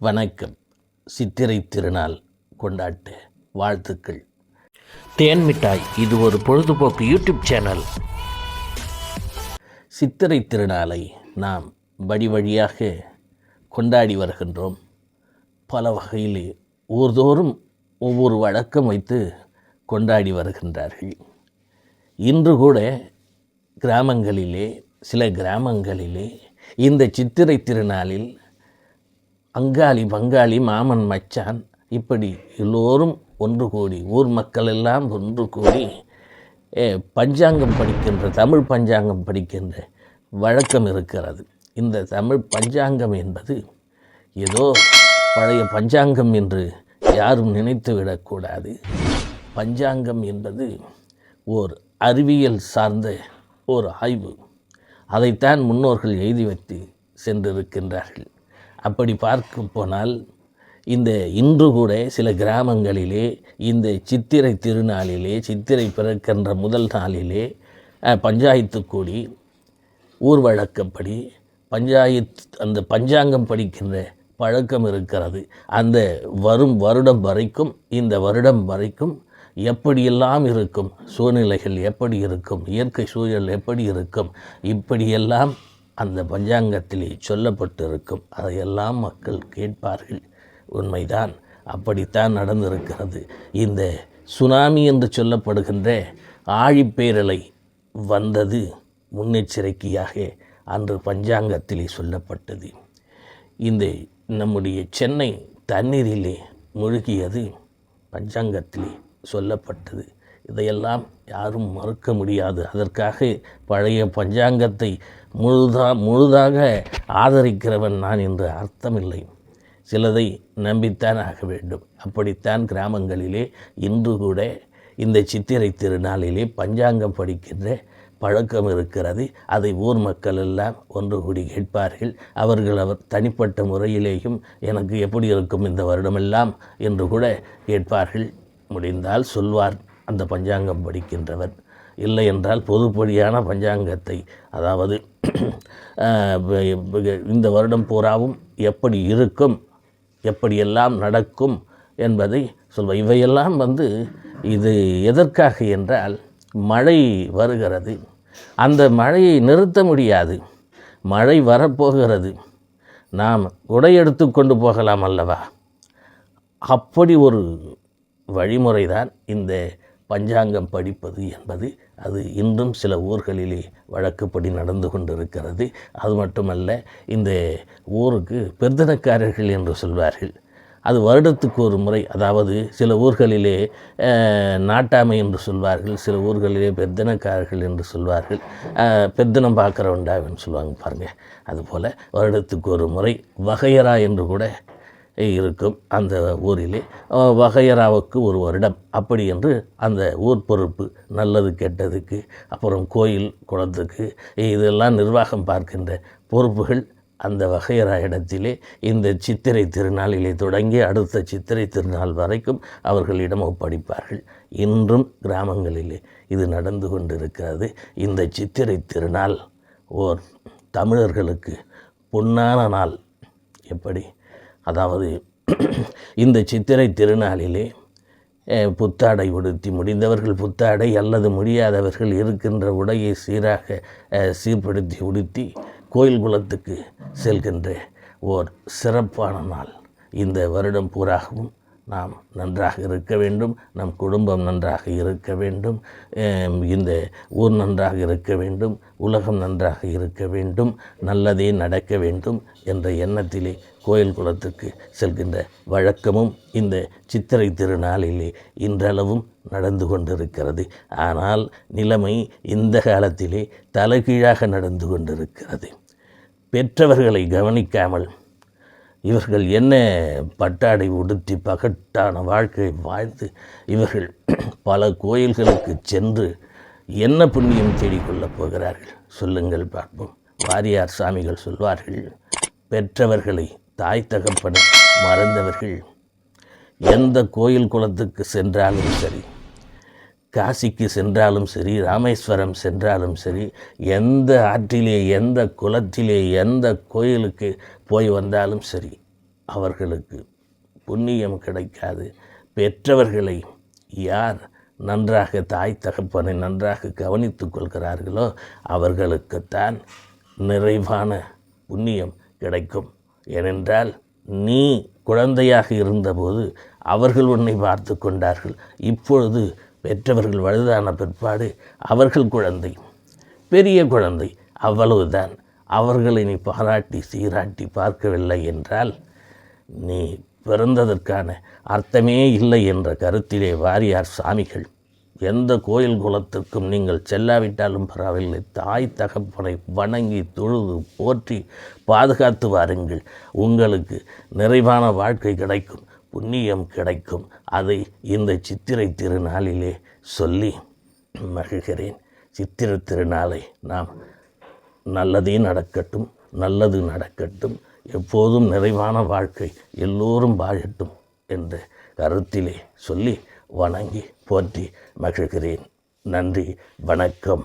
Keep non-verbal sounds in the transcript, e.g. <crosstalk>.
வணக்கம். சித்திரை திருநாள் கொண்டாட்ட வாழ்த்துக்கள். தேன் மிட்டாய் இது ஒரு பொழுதுபோக்கு யூடியூப் சேனல். சித்திரை திருநாளை நாம் வழி வழியாக கொண்டாடி வருகின்றோம். பல வகையிலே ஊர்தோறும் ஒவ்வொரு வழக்கம் வைத்து கொண்டாடி வருகின்றார்கள். இன்று கூட கிராமங்களிலே சில கிராமங்களிலே இந்த சித்திரை திருநாளில் அங்காளி பங்காளி மாமன் மச்சான். இப்படி எல்லோரும் ஒன்று கூடி ஊர் மக்கள் எல்லாம் ஒன்று கூடி பஞ்சாங்கம் படிக்கின்ற தமிழ் பஞ்சாங்கம் படிக்கின்ற வழக்கம் இருக்கிறது. இந்த தமிழ் பஞ்சாங்கம் என்பது ஏதோ பழைய பஞ்சாங்கம் என்று யாரும் நினைத்து விடக்கூடாது. பஞ்சாங்கம் என்பது ஓர் அறிவியல் சார்ந்த ஒரு ஆய்வு. அதைத்தான் முன்னோர்கள் எழுதி வைத்து சென்றிருக்கின்றார்கள். அப்படி பார்க்க போனால் இந்த இன்று கூட சில கிராமங்களிலே இந்த சித்திரை திருநாளிலே சித்திரை பிறக்கின்ற முதல் நாளிலே பஞ்சாயத்து கூடி ஊர் வழக்கப்படி பஞ்சாயத்து அந்த பஞ்சாங்கம் படிக்கின்ற பழக்கம் இருக்கிறது. அந்த வரும் வருடம் வரைக்கும் இந்த வருடம் வரைக்கும் எப்படியெல்லாம் இருக்கும் சூழ்நிலைகள் எப்படி இருக்கும் இயற்கை சூழல் எப்படி இருக்கும் இப்படியெல்லாம் அந்த பஞ்சாங்கத்திலே சொல்லப்பட்டிருக்கும் அதையெல்லாம் மக்கள் கேட்பார்கள். உண்மைதான். அப்படித்தான் நடந்திருக்கிறது. இந்த சுனாமி என்று சொல்லப்படுகின்ற ஆழிப்பேரலை வந்தது முன்னெச்சரிக்கையாக அன்று பஞ்சாங்கத்திலே சொல்லப்பட்டது. இந்த நம்முடைய சென்னை தண்ணீரிலே முழுகியது பஞ்சாங்கத்திலே சொல்லப்பட்டது. இதையெல்லாம் யாரும் மறுக்க முடியாது. அதற்காக பழைய பஞ்சாங்கத்தை முழுதா முழுதாக ஆதரிக்கிறவன் நான் என்று அர்த்தமில்லை. சிலதை நம்பித்தான் ஆக வேண்டும். அப்படித்தான் கிராமங்களிலே இன்று கூட இந்த சித்திரை திருநாளிலே பஞ்சாங்கம் படிக்கின்ற பழக்கம் இருக்கிறது. அதை ஊர் மக்கள் எல்லாம் ஒன்று கூடி கேட்பார்கள். அவர்கள் அவர் தனிப்பட்ட முறையிலேயும் எனக்கு எப்படி இருக்கும் இந்த வருடமெல்லாம் என்று கூட கேட்பார்கள். முடிந்தால் சொல்வார். அந்த பஞ்சாங்கம் படிக்கின்றவர். இல்லை என்றால் பொதுப்படியான பஞ்சாங்கத்தை அதாவது <clears throat> இந்த வருடம் பூராவும் எப்படி இருக்கும் எப்படியெல்லாம் நடக்கும் என்பதை சொல்வார் இவையெல்லாம் வந்து இது எதற்காக என்றால் மழை வருகிறது. அந்த மழையை நிறுத்த முடியாது. மழை வரப்போகிறது. நாம் உடை எடுத்து கொண்டு போகலாம் அல்லவா? அப்படி ஒரு வழிமுறைதான் இந்த பஞ்சாங்கம் படிப்பது என்பது அது இன்றும் சில ஊர்களிலே வழக்குப்படி நடந்து கொண்டிருக்கிறது. அது மட்டுமல்ல இந்த ஊருக்கு பெருந்தனக்காரர்கள் என்று சொல்வார்கள். அது வருடத்துக்கு ஒரு முறை அதாவது சில ஊர்களிலே நாட்டாமை என்று சொல்வார்கள் சில ஊர்களிலே பெர்தனக்காரர்கள் என்று சொல்வார்கள். அஹ், பெருந்தனம் சொல்லுவாங்க பாருங்கள் அதுபோல் வருடத்துக்கு ஒரு முறை வகையரா என்று கூட இருக்கும் அந்த ஊரிலே. வகையராவுக்கு வகையறாவுக்கு ஒரு வருடம். அப்படி என்று அந்த ஊர் பொறுப்பு நல்லது கெட்டதுக்கு அப்புறம் கோயில் குளத்துக்கு இதெல்லாம் நிர்வாகம் பார்க்கின்ற பொறுப்புகள் அந்த வகையறா இடத்திலே இந்த சித்திரை திருநாளிலே தொடங்கி அடுத்த சித்திரை திருநாள் வரைக்கும் அவர்களிடம் ஒப்படைப்பார்கள். இன்றும் கிராமங்களிலே இது நடந்து கொண்டிருக்கிறது. இந்த சித்திரை திருநாள் ஓர் தமிழர்களுக்கு பொன்னான நாள். எப்படி? அதாவது <clears throat> இந்த சித்திரை திருநாளிலே புத்தாடை உடுத்தி முடிந்தவர்கள் புத்தாடை அல்லது முடியாதவர்கள் இருக்கின்ற உடையை சீராக சீர்படுத்தி உடுத்தி கோயில் குலத்துக்கு செல்கின்ற ஓர் சிறப்பான நாள் இந்த வருடம் பூராகவும். நாம் நன்றாக இருக்க வேண்டும் நம் குடும்பம் நன்றாக இருக்க வேண்டும் இந்த ஊர் நன்றாக இருக்க வேண்டும் உலகம் நன்றாக இருக்க வேண்டும் நல்லதே நடக்க வேண்டும் என்ற எண்ணத்திலே கோயில் குளத்துக்கு செல்கின்ற வழக்கமும் இந்த சித்திரை திருநாளிலே இன்றளவும் நடந்து கொண்டிருக்கிறது. ஆனால் நிலைமை இந்த காலத்திலே தலைகீழாக நடந்து கொண்டிருக்கிறது. பெற்றவர்களை கவனிக்காமல் இவர்கள் என்ன பட்டாடை உடுத்தி பகட்டான வாழ்க்கை வாழ்ந்து இவர்கள் பல கோயில்களுக்கு சென்று என்ன புண்ணியம் தேடிக்கொள்ளப் போகிறார்கள்? சொல்லுங்கள் பார்ப்போம். வாரியார் சாமிகள் சொல்வார்கள் பெற்றவர்களை தாய் தகப்பனை மறந்தவர்கள் எந்த கோயில் குளத்துக்கு சென்றாலும் சரி காசிக்கு சென்றாலும் சரி ராமேஸ்வரம் சென்றாலும் சரி எந்த ஆற்றிலே எந்த குளத்திலே எந்த கோயிலுக்கு போய் வந்தாலும் சரி அவர்களுக்கு புண்ணியம் கிடைக்காது. பெற்றவர்களை யார் நன்றாக தாய் தகப்பனை நன்றாக கவனித்து கொள்கிறார்களோ அவர்களுக்குத்தான் நிறைவான புண்ணியம் கிடைக்கும். ஏனென்றால் நீ குழந்தையாக இருந்தபோது அவர்கள் உன்னை பார்த்து கொண்டார்கள். இப்பொழுது பெற்றவர்கள் வலுதான பிற்பாடு அவர்கள் குழந்தை. பெரிய குழந்தை அவ்வளவுதான் அவர்களை நீ பாராட்டி சீராட்டி பார்க்கவில்லை என்றால் நீ பிறந்ததற்கான அர்த்தமே இல்லை என்ற கருத்திலே வாரியார் சாமிகள் எந்த கோயில் குலத்திற்கும் நீங்கள் செல்லாவிட்டாலும் பரவாயில்லை. தாய் தகப்பனை வணங்கி தொழுது போற்றி பாதுகாத்து வாருங்கள். உங்களுக்கு நிறைவான வாழ்க்கை கிடைக்கும். புண்ணியம் கிடைக்கும். அதை இந்த சித்திரை திருநாளிலே சொல்லி மகிழ்கிறேன். சித்திரை திருநாளை நாம் நல்லதே நடக்கட்டும் நல்லது நடக்கட்டும். எப்போதும் நிறைவான வாழ்க்கை எல்லோரும் வாழட்டும் என்ற கருத்திலே சொல்லி வணங்கி போற்றி மகிழ்கிறேன். நன்றி வணக்கம்.